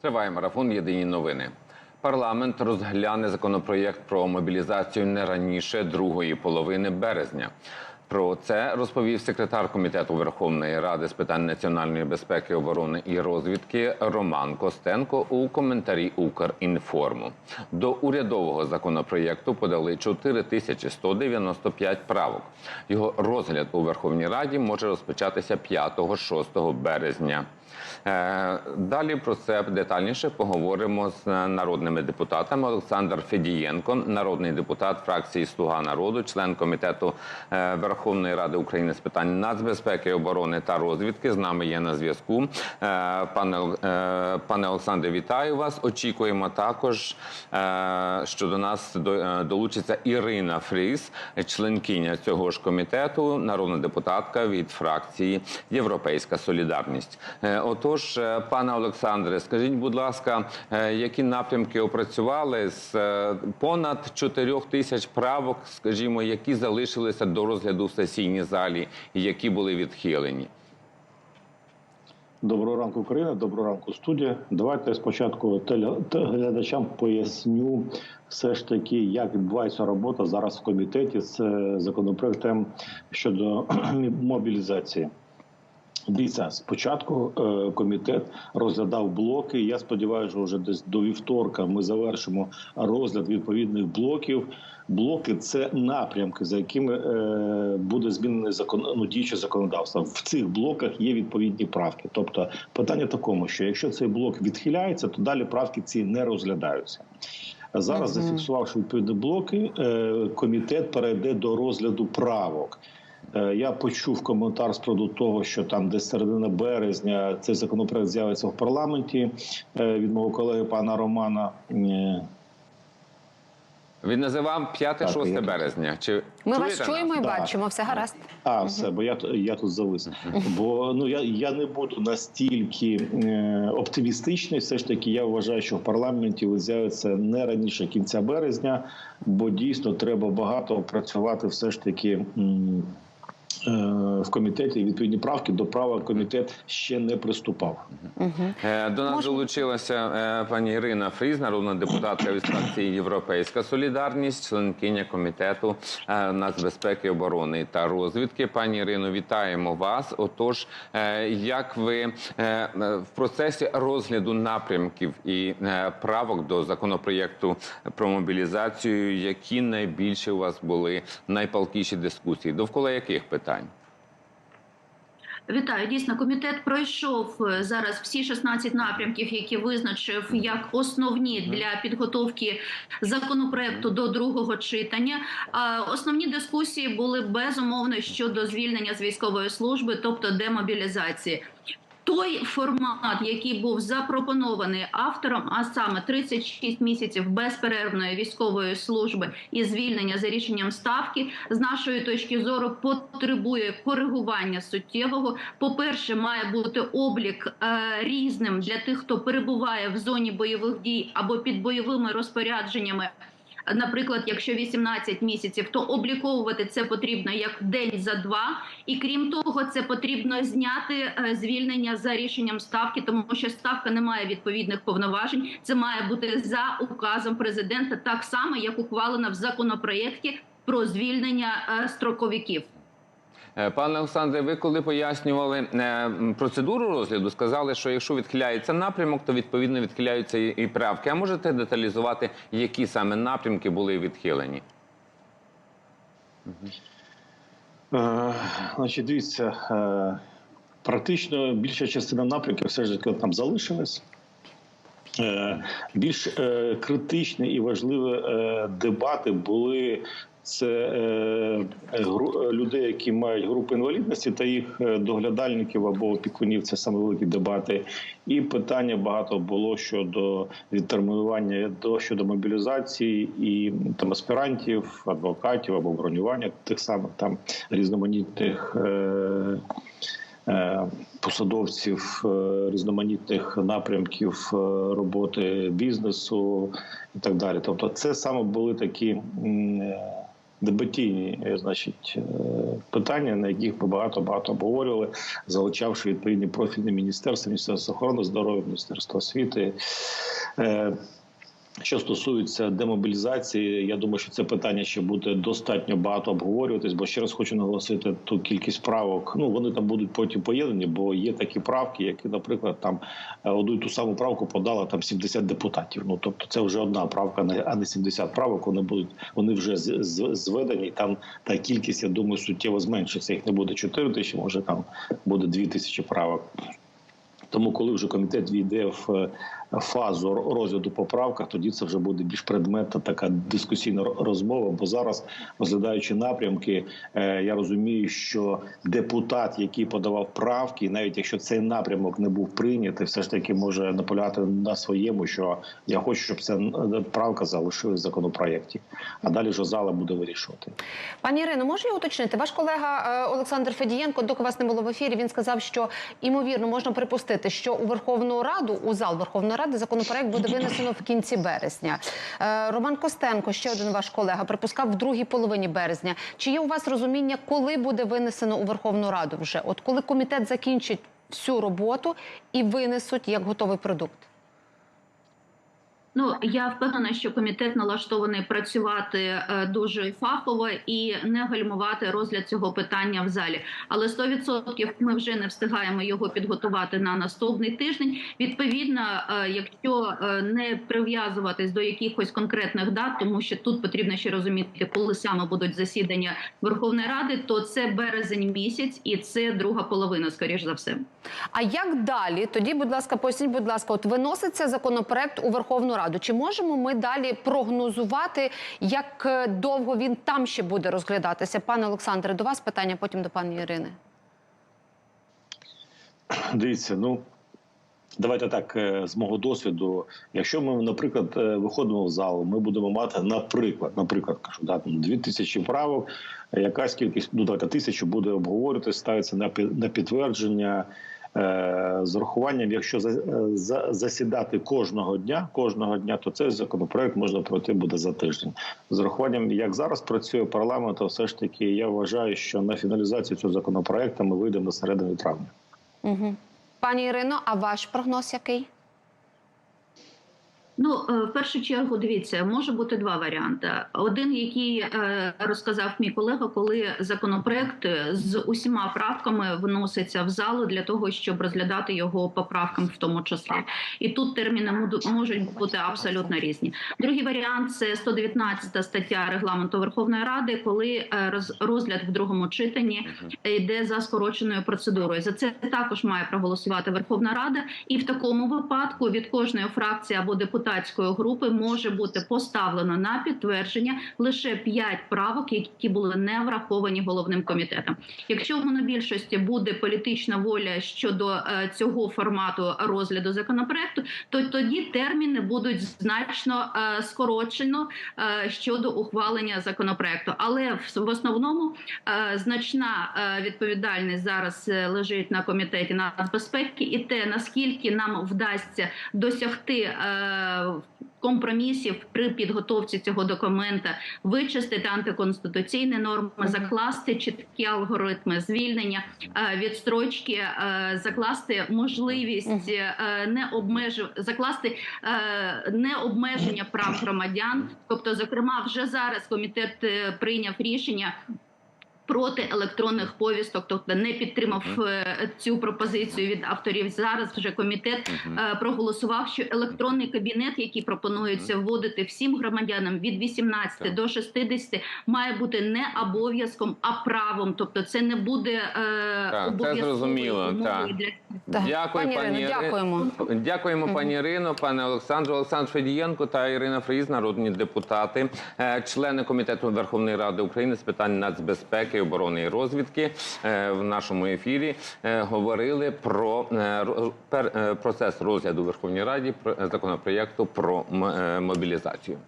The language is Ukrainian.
Триває марафон Єдині новини. Парламент розгляне законопроєкт про мобілізацію не раніше другої половини березня. Про це розповів секретар комітету Верховної Ради з питань національної безпеки, оборони і розвідки Роман Костенко у коментарі Укрінформу. До урядового законопроєкту подали 4195 правок. Його розгляд у Верховній Раді може розпочатися 5-6 березня. Е, Далі про це детальніше поговоримо з народними депутатами. Олександр Федієнко, народний депутат фракції Слуга народу, член комітету е, Верховної Ради України з питань нацбезпеки, оборони та розвідки. З нами є на зв'язку. Е, Пане пане Олександре, вітаю вас. Очікуємо також, що до нас до- долучиться Ірина Фріс, членкиня цього ж комітету, народна депутатка від фракції Європейська Солідарність. Отож, е, пане Олександре, скажіть, будь ласка, е, які напрямки опрацювали з е, понад 4 тисяч правок, скажімо, які залишилися до розгляду в сесійній залі і які були відхилені? Доброго ранку, Україна, доброго ранку, студія. Давайте спочатку глядачам поясню все ж таки, як відбувається робота зараз в комітеті з законопроектом щодо мобілізації. Дивіться, спочатку е, комітет розглядав блоки. Я сподіваюся, що вже десь до вівторка ми завершимо розгляд відповідних блоків. Блоки це напрямки, за якими е, буде змінене закон ну, діюче законодавство. В цих блоках є відповідні правки. Тобто, питання такому, що якщо цей блок відхиляється, то далі правки ці не розглядаються. Зараз, зафіксувавши відповідні блоки, е, комітет перейде до розгляду правок. Е, Я почув коментар з приводу того, що там десь середина березня цей законопроект з'явиться в парламенті е, від мого колеги пана Романа. Він називав 5-6 я- березня. Чи Ми чуєте вас нас? чуємо і бачимо, все гаразд. А, все, бо я, я тут завис. Бо ну я, я не буду настільки е, оптимістичний. Все ж таки, я вважаю, що в парламенті ви з'явиться не раніше кінця березня, бо дійсно треба багато працювати все ж таки. м, В комітеті відповідні правки до права комітет ще не приступав. Е, До нас долучилася е, пані Ірина Фріз, народна депутатка від фракції Європейська Солідарність, членкиня комітету е, нацбезпеки, оборони та розвідки. Пані Ірино, вітаємо вас. Отож, е, як ви е, е, в процесі розгляду напрямків і е, правок до законопроєкту про мобілізацію, які найбільше у вас були найпалкіші дискусії? Довкола яких питань? Вітаю. Дійсно, комітет пройшов е, зараз всі 16 напрямків, які визначив як основні для підготовки законопроекту до другого читання. Основні дискусії були безумовно щодо звільнення з військової служби, тобто демобілізації. Той формат, який був запропонований автором, а саме 36 місяців безперервної військової служби і звільнення за рішенням ставки, з нашої точки зору потребує коригування суттєвого. По-перше, має бути облік е, різним для тих, хто перебуває в зоні бойових дій або під бойовими розпорядженнями. Наприклад, якщо 18 місяців, то обліковувати це потрібно як день за два, і крім того, це потрібно зняти е, звільнення за рішенням ставки, тому що ставка не має відповідних повноважень. Це має бути за указом президента, так само як ухвалено в законопроєкті про звільнення е, строковиків. Е, Пане Олександре, ви коли пояснювали е, процедуру розгляду, сказали, що якщо відхиляється напрямок, то відповідно відхиляються і, правки. А можете деталізувати, які саме напрямки були відхилені? Е, значить, дивіться, практично більша частина напрямків все ж таки там залишилась. Більш критичні і важливі дебати були це е, гру- людей, які мають групи інвалідності, та їх е, доглядальників або опікунів. Це саме великі дебати. І питання багато було щодо відтермінування до щодо мобілізації і там аспірантів, адвокатів або бронювання тих самих там різноманітних. Е, е, Посадовців е, різноманітних напрямків роботи бізнесу і так далі. Тобто, це саме були такі дебатійні е, значить, е, питання, на яких ми багато багато обговорювали, залучавши відповідні профільні міністерства, міністерство охорони здоров'я, міністерство освіти. Що стосується демобілізації, я думаю, що це питання ще буде достатньо багато обговорюватись, бо ще раз хочу наголосити ту кількість правок. Ну вони там будуть потім поєднані, бо є такі правки, які, наприклад, там е, одну ту саму правку подала там 70 депутатів. Ну тобто, це вже одна правка, а не 70 правок. Вони будуть вони вже зведені. Там та кількість, я думаю, суттєво зменшиться. Їх не буде 4 тисячі, може там буде 2 тисячі правок. Тому, коли вже комітет війде в е, фазу розгляду по правках, тоді це вже буде більш предметна така дискусійна розмова. Бо зараз, розглядаючи напрямки, е, я розумію, що депутат, який подавав правки, навіть якщо цей напрямок не був прийнятий, все ж таки може наполягати на своєму, що я хочу, щоб ця е, правка залишилась в законопроєкті. А далі вже зала буде вирішувати. Пані Ірино, можу я уточнити? Ваш колега е, Олександр Федієнко, доки вас не було в ефірі, він сказав, що імовірно можна припустити, що у Верховну Раду, у зал Верховної Ради, законопроект буде винесено в кінці березня. Е, Роман Костенко, ще один ваш колега, припускав в другій половині березня. Чи є у вас розуміння, коли буде винесено у Верховну Раду вже? От коли комітет закінчить всю роботу і винесуть як готовий продукт? Ну я впевнена, що комітет налаштований працювати е, дуже фахово і не гальмувати розгляд цього питання в залі. Але 100% ми вже не встигаємо його підготувати на наступний тиждень. Відповідно, е, якщо е, не прив'язуватись до якихось конкретних дат, тому що тут потрібно ще розуміти, коли саме будуть засідання Верховної Ради, то це березень місяць і це друга половина, скоріш за все. А як далі? Тоді, будь ласка, поясніть, будь ласка, от виноситься законопроект у Верховну Раду. Чи можемо ми далі прогнозувати, як е, довго він там ще буде розглядатися? Пане Олександре, до вас питання, потім до пані Ірини. Дивіться, ну давайте так е, з мого досвіду. Якщо ми, наприклад, е, виходимо в зал, ми будемо мати, наприклад, наприклад, кажу, да, дві тисячі правок, якась кількість, ну давайте тисячу буде обговорювати, ставиться на підтвердження. Е, З урахуванням, якщо е, за, засідати кожного дня, кожного дня, то цей законопроект можна пройти буде за тиждень. З урахуванням, як зараз працює парламент, то все ж таки я вважаю, що на фіналізацію цього законопроекту ми вийдемо середини травня. Угу. Пані Ірино, а ваш прогноз який? Ну, е, в першу чергу, дивіться, може бути два варіанти. Один, який е, розказав мій колега, коли законопроект е, з усіма правками вноситься в залу для того, щоб розглядати його по правкам, в тому числі. І тут терміни можуть бути абсолютно різні. Другий варіант це 119 стаття регламенту Верховної Ради, коли роз- розгляд в другому читанні йде за скороченою процедурою. За це також має проголосувати Верховна Рада, і в такому випадку від кожної фракції або депутатської групи може бути поставлено на підтвердження лише 5 правок, які були не враховані головним комітетом. Якщо в монобільшості буде політична воля щодо е, цього формату розгляду законопроекту, то тоді терміни будуть значно е, скорочено е, щодо ухвалення законопроекту. Але в, основному значна відповідальність зараз лежить на комітеті нацбезпеки, і те наскільки нам вдасться досягти компромісів при підготовці цього документа, вичистити антиконституційні норми, закласти чіткі алгоритми звільнення, е, відстрочки, е, закласти можливість е, не обмежу закласти не обмеження прав громадян. Тобто, зокрема, вже зараз комітет прийняв рішення. Проти електронних повісток, тобто не підтримав е, цю пропозицію від авторів. Зараз вже комітет е, проголосував, що електронний кабінет, який пропонується вводити всім громадянам від 18 до 60, має бути не обов'язком, а правом. Тобто, це не буде е, обов'язковою умовою для Так. Дякую, пані пані Ірино, дякуємо. Дякуємо, пані Ірино, пане Олександру, Олександр Федієнко та Ірина Фріз, народні депутати, е, члени комітету Верховної Ради України з питань нацбезпеки, оборони і розвідки е, в нашому ефірі е, говорили про процес розгляду в Верховній Раді про- законопроєкту про мобілізацію.